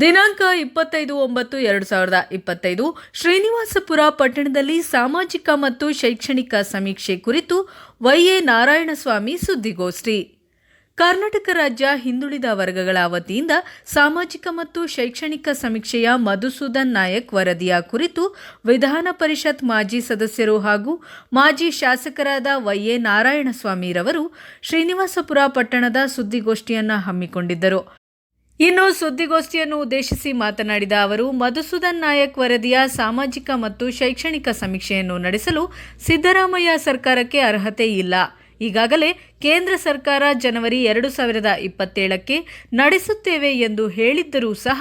ದಿನಾಂಕ ಇಪ್ಪತ್ತೈದು ಒಂಬತ್ತು ಎರಡು ಸಾವಿರದ ಇಪ್ಪತ್ತೈದು, ಶ್ರೀನಿವಾಸಪುರ ಪಟ್ಟಣದಲ್ಲಿ ಸಾಮಾಜಿಕ ಮತ್ತು ಶೈಕ್ಷಣಿಕ ಸಮೀಕ್ಷೆ ಕುರಿತು ವೈಎ ನಾರಾಯಣಸ್ವಾಮಿ ಸುದ್ದಿಗೋಷ್ಠಿ. ಕರ್ನಾಟಕ ರಾಜ್ಯ ಹಿಂದುಳಿದ ವರ್ಗಗಳ ವತಿಯಿಂದ ಸಾಮಾಜಿಕ ಮತ್ತು ಶೈಕ್ಷಣಿಕ ಸಮೀಕ್ಷೆಯ ಮಧುಸೂದನ್ ನಾಯಕ್ ವರದಿಯ ಕುರಿತು ವಿಧಾನ ಪರಿಷತ್ ಮಾಜಿ ಸದಸ್ಯರು ಹಾಗೂ ಮಾಜಿ ಶಾಸಕರಾದ ವೈಎ ನಾರಾಯಣಸ್ವಾಮಿರವರು ಶ್ರೀನಿವಾಸಪುರ ಪಟ್ಟಣದ ಸುದ್ದಿಗೋಷ್ಠಿಯನ್ನು ಹಮ್ಮಿಕೊಂಡಿದ್ದರು. ಇನ್ನು ಸುದ್ದಿಗೋಷ್ಠಿಯನ್ನು ಉದ್ದೇಶಿಸಿ ಮಾತನಾಡಿದ ಅವರು, ಮಧುಸೂದನ್ ನಾಯಕ್ ವರದಿಯ ಸಾಮಾಜಿಕ ಮತ್ತು ಶೈಕ್ಷಣಿಕ ಸಮೀಕ್ಷೆಯನ್ನು ನಡೆಸಲು ಸಿದ್ದರಾಮಯ್ಯ ಸರ್ಕಾರಕ್ಕೆ ಅರ್ಹತೆ ಇಲ್ಲ. ಈಗಾಗಲೇ ಕೇಂದ್ರ ಸರ್ಕಾರ ಜನವರಿ ಎರಡು ಸಾವಿರದ ಇಪ್ಪತ್ತೇಳಕ್ಕೆ ನಡೆಸುತ್ತೇವೆ ಎಂದು ಹೇಳಿದ್ದರೂ ಸಹ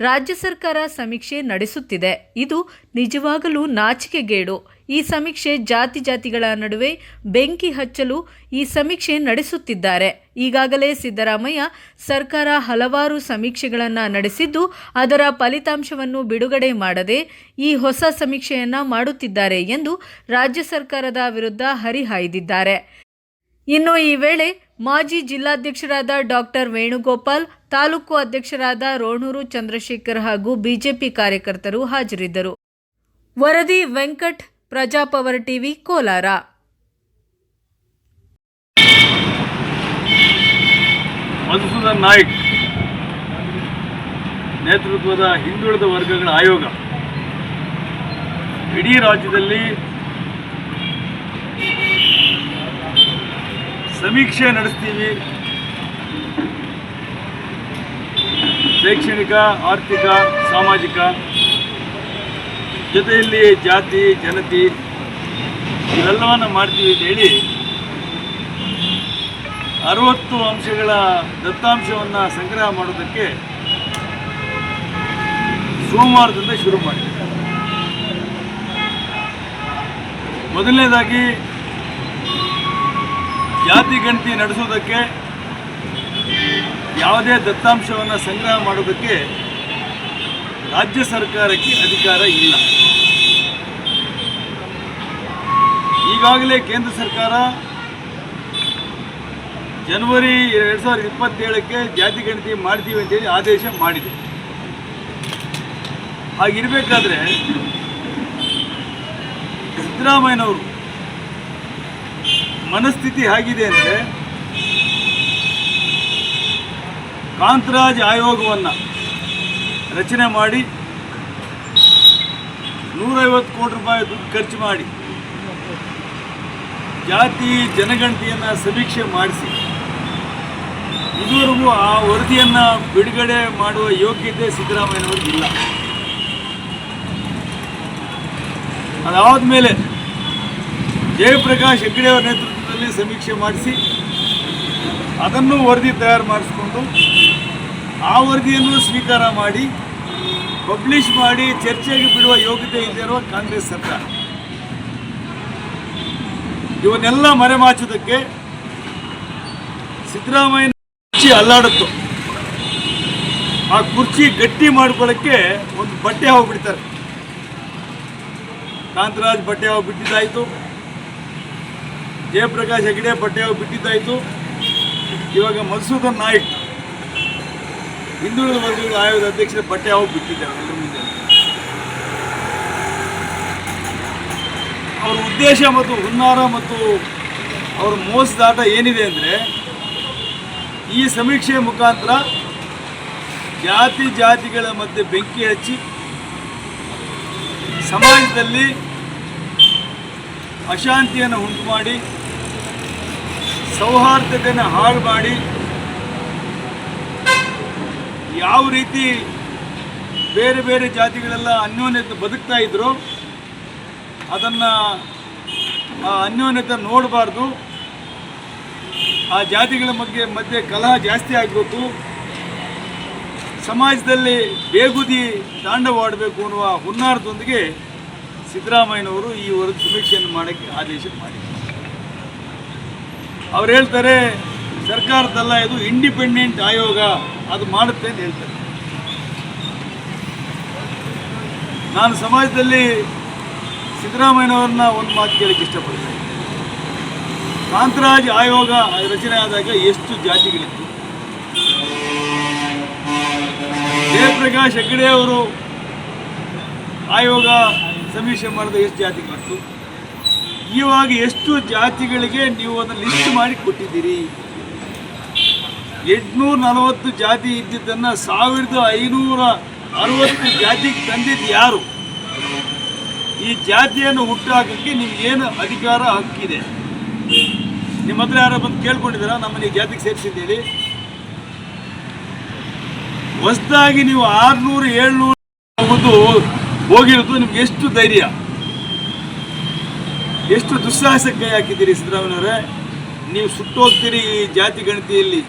ರಾಜ್ಯ ಸರ್ಕಾರ ಸಮೀಕ್ಷೆ ನಡೆಸುತ್ತಿದೆ. ಇದು ನಿಜವಾಗಲೂ ನಾಚಿಕೆಗೇಡು. ಈ ಸಮೀಕ್ಷೆ ಜಾತಿ ಜಾತಿಗಳ ನಡುವೆ ಬೆಂಕಿ ಹಚ್ಚಲು ಈ ಸಮೀಕ್ಷೆ ನಡೆಸುತ್ತಿದ್ದಾರೆ. ಈಗಾಗಲೇ ಸಿದ್ದರಾಮಯ್ಯ ಸರ್ಕಾರ ಹಲವಾರು ಸಮೀಕ್ಷೆಗಳನ್ನು ನಡೆಸಿದ್ದು ಅದರ ಫಲಿತಾಂಶವನ್ನು ಬಿಡುಗಡೆ ಮಾಡದೆ ಈ ಹೊಸ ಸಮೀಕ್ಷೆಯನ್ನ ಮಾಡುತ್ತಿದ್ದಾರೆ ಎಂದು ರಾಜ್ಯ ಸರ್ಕಾರದ ವಿರುದ್ಧ ಹರಿಹಾಯ್ದಿದ್ದಾರೆ. ಇನ್ನು ಈ ವೇಳೆ ಮಾಜಿ ಜಿಲ್ಲಾಧ್ಯಕ್ಷರಾದ ಡಾಕ್ಟರ್ ವೇಣುಗೋಪಾಲ್, ತಾಲೂಕು ಅಧ್ಯಕ್ಷರಾದ ರೋಣೂರು ಚಂದ್ರಶೇಖರ್ ಹಾಗೂ ಬಿಜೆಪಿ ಕಾರ್ಯಕರ್ತರು ಹಾಜರಿದ್ದರು. ವರದಿ ವೆಂಕಟ್, ಪ್ರಜಾಪವರ್ ಟಿವಿ, ಕೋಲಾರ. ಮಧುಸೂದನ್ ನಾಯ್ಕ್, ನೇತೃತ್ವದ ಹಿಂದುಳಿದ ವರ್ಗಗಳ ಆಯೋಗ. ಇಡೀ ರಾಜ್ಯದಲ್ಲಿ ಸಮೀಕ್ಷೆ ನಡೆಸ್ತೀವಿ. ಶೈಕ್ಷಣಿಕ, ಆರ್ಥಿಕ, ಸಾಮಾಜಿಕ, ಜೊತೆಯಲ್ಲಿ ಜಾತಿ, ಜನತಿ, ಇವೆಲ್ಲವನ್ನು ಮಾಡ್ತೀವಿ ಅಂತ ಹೇಳಿ ಅರವತ್ತು ಅಂಶಗಳ ದತ್ತಾಂಶವನ್ನು ಸಂಗ್ರಹ ಮಾಡೋದಕ್ಕೆ ಸೋಮವಾರದಿಂದ ಶುರು ಮಾಡಿದೆ ಮೊದಲನೇದಾಗಿ ಜಾತಿ ಗಣತಿ ನಡೆಸೋದಕ್ಕೆ ಯಾವುದೇ ದತ್ತಾಂಶವನ್ನು ಸಂಗ್ರಹ ಮಾಡೋದಕ್ಕೆ ರಾಜ್ಯ ಸರ್ಕಾರಕ್ಕೆ ಅಧಿಕಾರ ಇಲ್ಲ. ಈಗಾಗಲೇ ಕೇಂದ್ರ ಸರ್ಕಾರ ಜನವರಿ ಎರಡು ಸಾವಿರದ ಇಪ್ಪತ್ತೇಳಕ್ಕೆ ಜಾತಿ ಗಣತಿ ಮಾಡ್ತೀವಿ ಅಂತೇಳಿ ಆದೇಶ ಮಾಡಿದೆ. ಹಾಗಿರಬೇಕಾದ್ರೆ ಸಿದ್ದರಾಮಯ್ಯನವರು ಮನಸ್ಥಿತಿ ಹೇಗಿದೆ ಅಂದರೆ ಕಾಂತರಾಜ್ ಆಯೋಗವನ್ನು ರಚನೆ ಮಾಡಿ ನೂರೈವತ್ತು ಕೋಟಿ ರೂಪಾಯಿ ದುಡ್ಡು ಖರ್ಚು ಮಾಡಿ ಜಾತಿ ಜನಗಣತಿಯನ್ನು ಸಮೀಕ್ಷೆ ಮಾಡಿಸಿ, ಇದುವರೆಗೂ ಆ ವರದಿಯನ್ನು ಬಿಡುಗಡೆ ಮಾಡುವ ಯೋಗ್ಯತೆ ಸಿದ್ದರಾಮಯ್ಯನವ್ರಿಗೆ ಇಲ್ಲ. ಅದಾದ ಮೇಲೆ ಜಯಪ್ರಕಾಶ್ ಹೆಗ್ಗಡೆ ಅವರ ನೇತೃತ್ವದಲ್ಲಿ ಸಮೀಕ್ಷೆ ಮಾಡಿಸಿ ಅದನ್ನು ವರದಿ ತಯಾರು ಮಾಡಿಸ್ಕೊಂಡು ಆ ವರದಿಯನ್ನು ಸ್ವೀಕಾರ ಮಾಡಿ, ಪಬ್ಲಿಷ್ ಮಾಡಿ, ಚರ್ಚೆಗೆ ಬಿಡುವ ಯೋಗ್ಯತೆ ಇಲ್ಲಿರುವ ಕಾಂಗ್ರೆಸ್ ಸರ್ಕಾರ. ಇವನ್ನೆಲ್ಲ ಮರೆಮಾಚುವುದಕ್ಕೆ ಸಿದ್ದರಾಮಯ್ಯ ಕುರ್ಚಿ ಅಲ್ಲಾಡುತ್ತೋ. ಆ ಕುರ್ಚಿ ಗಟ್ಟಿ ಮಾಡ್ಕೊಳ್ಳೋಕ್ಕೆ ಒಂದು ಬಟ್ಟೆ ಹೋಗ್ಬಿಡ್ತಾರೆ ಕಾಂತರಾಜ್ ಬಟ್ಟೆ ಹೋಗಿ ಬಿಟ್ಟಿದ್ದಾಯಿತು ಜಯಪ್ರಕಾಶ್ ಹೆಗಡೆ ಪಟ್ಟೆ ಬಿಟ್ಟಿದ್ದಾಯಿತು. ಇವಾಗ ಮಧುಸೂದನ್ ನಾಯ್ಕ್, ಹಿಂದುಳಿದ ವರ್ಗಗಳ ಆಯೋಗದ ಅಧ್ಯಕ್ಷರ ಬಟ್ಟೆ ಅವು ಬಿಟ್ಟಿದ್ದಾರೆ ಅವರ ಉದ್ದೇಶ ಮತ್ತು ಹುನ್ನಾರ ಮತ್ತು ಅವರ ಮೋಸದಾಟ ಏನಿದೆ ಅಂದರೆ, ಈ ಸಮೀಕ್ಷೆ ಮುಖಾಂತರ ಜಾತಿ ಜಾತಿಗಳ ಮಧ್ಯೆ ಬೆಂಕಿ ಹಚ್ಚಿ ಸಮಾಜದಲ್ಲಿ ಅಶಾಂತಿಯನ್ನು ಉಂಟು ಮಾಡಿ ಸೌಹಾರ್ದತೆಯನ್ನು ಹಾಳು ಮಾಡಿ ಯಾವ ರೀತಿ ಬೇರೆ ಬೇರೆ ಜಾತಿಗಳೆಲ್ಲ ಅನ್ಯೋನ್ಯತೆ ಬದುಕ್ತಾ ಇದ್ರು, ಅದನ್ನು ಆ ಅನ್ಯೋನ್ಯತೆ ನೋಡಬಾರ್ದು. ಆ ಜಾತಿಗಳ ಬಗ್ಗೆ ಮಧ್ಯೆ ಕಲಹ ಜಾಸ್ತಿ ಆಗಬೇಕು. ಸಮಾಜದಲ್ಲಿ ಬೇಗುದಿ ತಾಂಡವಾಡಬೇಕು ಅನ್ನುವ ಹುನ್ನಾರದೊಂದಿಗೆ ಸಿದ್ದರಾಮಯ್ಯನವರು ಈ ವರದಿ ಸಮೀಕ್ಷೆಯನ್ನು ಮಾಡೋಕ್ಕೆ ಆದೇಶ ಮಾಡಿದ್ದಾರೆ ಅವ್ರು ಹೇಳ್ತಾರೆ ಸರ್ಕಾರದಲ್ಲ ಇದು ಇಂಡಿಪೆಂಡೆಂಟ್ ಆಯೋಗ, ಅದು ಮಾಡುತ್ತೆ ಅಂತ ಹೇಳ್ತಾರೆ. ನಾನು ಸಮಾಜದಲ್ಲಿ ಸಿದ್ದರಾಮಯ್ಯನವ್ರನ್ನ ಒಂದು ಮಾತು ಕೇಳಕ್ಕೆ ಇಷ್ಟಪಡ್ತೇನೆ. ಕಾಂತರಾಜ್ ಆಯೋಗ ರಚನೆ ಆದಾಗ ಎಷ್ಟು ಜಾತಿಗಳಿತ್ತು? ಜಯಪ್ರಕಾಶ್ ಹೆಗ್ಡೆ ಶೆಗಡೆ ಅವರು ಆಯೋಗ ಸಮೀಕ್ಷೆ ಮಾಡಿದ ಎಷ್ಟು ಜಾತಿಗಳಿತ್ತು? ಇವಾಗ ಎಷ್ಟು ಜಾತಿಗಳಿಗೆ ನೀವು ಅದನ್ನು ಲಿಸ್ಟ್ ಮಾಡಿ ಕೊಟ್ಟಿದ್ದೀರಿ? ಎಂಟುನೂರ ನಲವತ್ತು ಜಾತಿ ಇದ್ದಿದ್ದನ್ನು ಸಾವಿರದ ಐನೂರ ಅರವತ್ತು ಜಾತಿಗೆ ತಂದಿದ್ದು ಯಾರು? ಈ ಜಾತಿಯನ್ನು ಹುಟ್ಟಾಕಕ್ಕೆ ನಿಮ್ಗೇನು ಅಧಿಕಾರ ಹಕ್ಕಿದೆ? ನಿಮ್ಮ ಹತ್ರ ಯಾರೋ ಬಂದು ಕೇಳ್ಕೊಂಡಿದ್ದೀರಾ? ನಮ್ಮನ್ನು ಈ ಜಾತಿಗೆ ಸೇರಿಸಿದ್ದೀರಿ ಹೊಸದಾಗಿ ನೀವು ಆರುನೂರು ಏಳ್ನೂರು ಹೋಗಿರೋದು ನಿಮ್ಗೆ ಎಷ್ಟು ಧೈರ್ಯ? ಎಷ್ಟು ದುಸ್ಸಾಹಸಕ್ಕೆ ಹಾಕಿದ್ದೀರಿ ಸಿದ್ದರಾಮಯ್ಯವರೇ ನೀವು ಸುಟ್ಟೋಗ್ತೀರಿ ಈ ಜಾತಿ ಗಣತಿಯಲ್ಲಿ.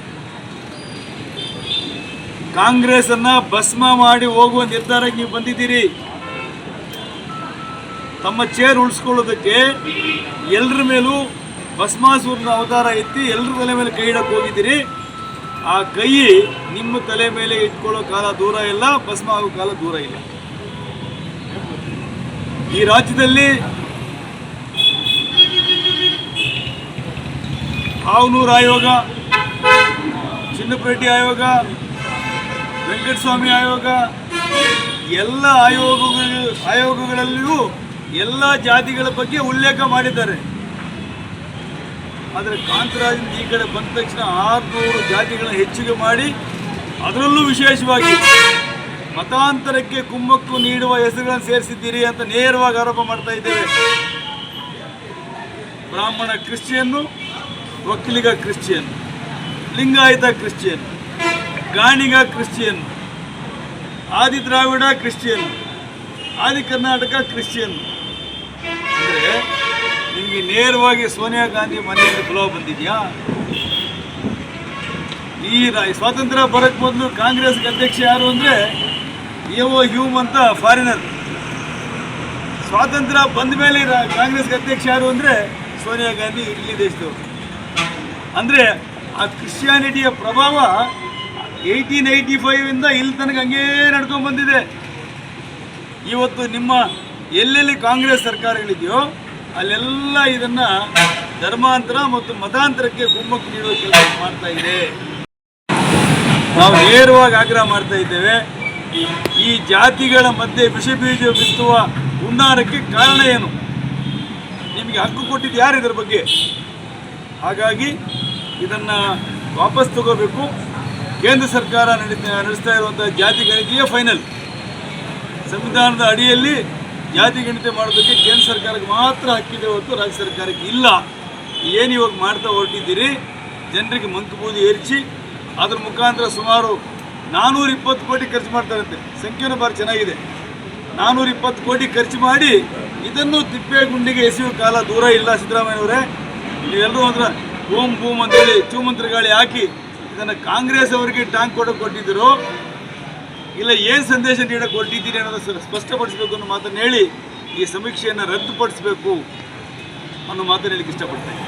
ಕಾಂಗ್ರೆಸ್ ಅನ್ನ ಭಸ್ಮ ಮಾಡಿ ಹೋಗುವ ನಿರ್ಧಾರಕ್ಕೆ ನೀವು ಬಂದಿದ್ದೀರಿ. ತಮ್ಮ ಚೇರ್ ಉಳಿಸ್ಕೊಳ್ಳೋದಕ್ಕೆ ಎಲ್ಲರ ಮೇಲೂ ಭಸ್ಮಾಸೂರ್ನ ಅವತಾರ ಎತ್ತಿ ಎಲ್ಲರ ತಲೆ ಮೇಲೆ ಕೈ ಇಡಕ್ಕೆ ಹೋಗಿದ್ದೀರಿ. ಆ ಕೈ ನಿಮ್ಮ ತಲೆ ಮೇಲೆ ಇಟ್ಕೊಳ್ಳೋ ಕಾಲ ದೂರ ಇಲ್ಲ, ಭಸ್ಮ ಆಗೋ ಕಾಲ ದೂರ ಇಲ್ಲ. ಈ ರಾಜ್ಯದಲ್ಲಿ ಹಾವನೂರು ಆಯೋಗ, ಚಿನ್ನಪೇಟೆ ಆಯೋಗ, ವೆಂಕಟಸ್ವಾಮಿ ಆಯೋಗ, ಎಲ್ಲ ಆಯೋಗಗಳು, ಆಯೋಗಗಳಲ್ಲಿಯೂ ಎಲ್ಲ ಜಾತಿಗಳ ಬಗ್ಗೆ ಉಲ್ಲೇಖ ಮಾಡಿದ್ದಾರೆ. ಆದರೆ ಕಾಂತರಾಜ್ ಈ ಕಡೆ ಬಂದ ತಕ್ಷಣ ಆರುನೂರು ಜಾತಿಗಳನ್ನು ಹೆಚ್ಚಿಗೆ ಮಾಡಿ ಅದರಲ್ಲೂ ವಿಶೇಷವಾಗಿ ಮತಾಂತರಕ್ಕೆ ಕುಮ್ಮಕ್ಕು ನೀಡುವ ಹೆಸರುಗಳನ್ನು ಸೇರಿಸಿದ್ದೀರಿ ಅಂತ ನೇರವಾಗಿ ಆರೋಪ ಮಾಡ್ತಾ ಇದ್ದೇವೆ. ಬ್ರಾಹ್ಮಣ ಕ್ರಿಶ್ಚಿಯನ್ನು ಒಕ್ಕಲಿಗ Christian, Lingayat Christian, Ganiga Christian ಆದಿ ದ್ರಾವಿಡ ಕ್ರಿಶ್ಚಿಯನ್ ಆದಿ ಕರ್ನಾಟಕ ಕ್ರಿಶ್ಚಿಯನ್. ಅಂದರೆ ನಿಮಗೆ ನೇರವಾಗಿ ಸೋನಿಯಾ ಗಾಂಧಿ ಮನೆಯಲ್ಲಿ ಬುಲಾವ್ ಬಂದಿದೆಯಾ? ಈ ಸ್ವಾತಂತ್ರ್ಯ ಬರೋಕ್ಕೆ ಮೊದಲು ಕಾಂಗ್ರೆಸ್ಗೆ ಅಧ್ಯಕ್ಷ ಯಾರು ಅಂದರೆ ಎಒ ಹ್ಯೂಮ್ ಅಂತ ಫಾರಿನರ್ ಸ್ವಾತಂತ್ರ್ಯ ಬಂದ ಮೇಲೆ ಕಾಂಗ್ರೆಸ್ಗೆ ಅಧ್ಯಕ್ಷ ಯಾರು ಅಂದರೆ ಸೋನಿಯಾ ಗಾಂಧಿ ಇಲ್ಲಿ ದೇಶದವರು. ಅಂದರೆ ಆ ಕ್ರಿಶ್ಚಿಯಾನಿಟಿಯ ಪ್ರಭಾವ ಏಯ್ಟೀನ್ ಏಯ್ಟಿ ಫೈವಿಂದ ಇಲ್ಲಿ ತನಕ ಹಂಗೇ ನಡ್ಕೊಂಡು ಬಂದಿದೆ. ಇವತ್ತು ನಿಮ್ಮ ಎಲ್ಲೆಲ್ಲಿ ಕಾಂಗ್ರೆಸ್ ಸರ್ಕಾರಗಳಿದೆಯೋ ಅಲ್ಲೆಲ್ಲ ಇದನ್ನ ಧರ್ಮಾಂತರ ಮತ್ತು ಮತಾಂತರಕ್ಕೆ ಕುಮ್ಮಕ್ಕು ನೀಡುವ ಕೆಲಸ ಮಾಡ್ತಾ ಇದೆ. ನಾವು ನೇರವಾಗಿ ಆಗ್ರಹ ಮಾಡ್ತಾ ಇದ್ದೇವೆ. ಈ ಜಾತಿಗಳ ಮಧ್ಯೆ ವಿಷ ಬೀಜ ಬಿತ್ತುವ ಹುನ್ನಾರಕ್ಕೆ ಕಾರಣ ಏನು? ನಿಮಗೆ ಹಕ್ಕು ಕೊಟ್ಟಿದ್ದು ಯಾರು ಇದರ ಬಗ್ಗೆ? ಹಾಗಾಗಿ ಇದನ್ನು ವಾಪಸ್ ತಗೋಬೇಕು. ಕೇಂದ್ರ ಸರ್ಕಾರ ನಡೆಸ್ತಾ ಇರುವಂಥ ಜಾತಿ ಗಣತಿಯೇ ಫೈನಲ್ ಸಂವಿಧಾನದ ಅಡಿಯಲ್ಲಿ ಜಾತಿ ಗಣತಿ ಮಾಡೋದಕ್ಕೆ ಕೇಂದ್ರ ಸರ್ಕಾರಕ್ಕೆ ಮಾತ್ರ ಹಕ್ಕಿದೆ ಹೊರತು ರಾಜ್ಯ ಸರ್ಕಾರಕ್ಕೆ ಇಲ್ಲ. ಏನು ಇವಾಗ ಮಾಡ್ತಾ ಹೊರಟಿದ್ದೀರಿ? ಜನರಿಗೆ ಮಂಕುಬೂದಿ ಏರಿಸಿ, ಅದ್ರ ಮುಖಾಂತರ ಸುಮಾರು ನಾನ್ನೂರ ಇಪ್ಪತ್ತು ಕೋಟಿ ಖರ್ಚು ಮಾಡ್ತಾರಂತೆ ಸಂಖ್ಯೆನೂ ಭಾರಿ ಚೆನ್ನಾಗಿದೆ. ನಾನ್ನೂರ ಇಪ್ಪತ್ತು ಕೋಟಿ ಖರ್ಚು ಮಾಡಿ ಇದನ್ನು ತಿಪ್ಪೆ ಗುಂಡಿಗೆ ಎಸೆಯುವ ಕಾಲ ದೂರ ಇಲ್ಲ ಸಿದ್ದರಾಮಯ್ಯವರೇ ನೀವೆಲ್ಲರೂ ಅಂದ್ರೆ ಬೂಮ್ ಬೂಮ್ ಅಂತೇಳಿ ಚೂಮಂತ್ರ ಗಾಳಿ ಹಾಕಿ ಇದನ್ನು ಕಾಂಗ್ರೆಸ್ ಅವರಿಗೆ ಟ್ಯಾಂಕ್ ಕೊಡೋಕೆ ಕೊಟ್ಟಿದ್ರು. ಇಲ್ಲ ಏನು ಸಂದೇಶ ನೀಡಕ್ ಹೊರಟಿದ್ದೀರಿ ಅನ್ನೋದು ಸ್ಪಷ್ಟಪಡಿಸಬೇಕು ಅನ್ನೋ ಮಾತನ್ನು ಹೇಳಿ ಈ ಸಮೀಕ್ಷೆಯನ್ನು ರದ್ದುಪಡಿಸಬೇಕು ಅನ್ನೋ ಮಾತನ್ನ ಹೇಳಿಕ್ಕೆ ಇಷ್ಟಪಡ್ತೇನೆ.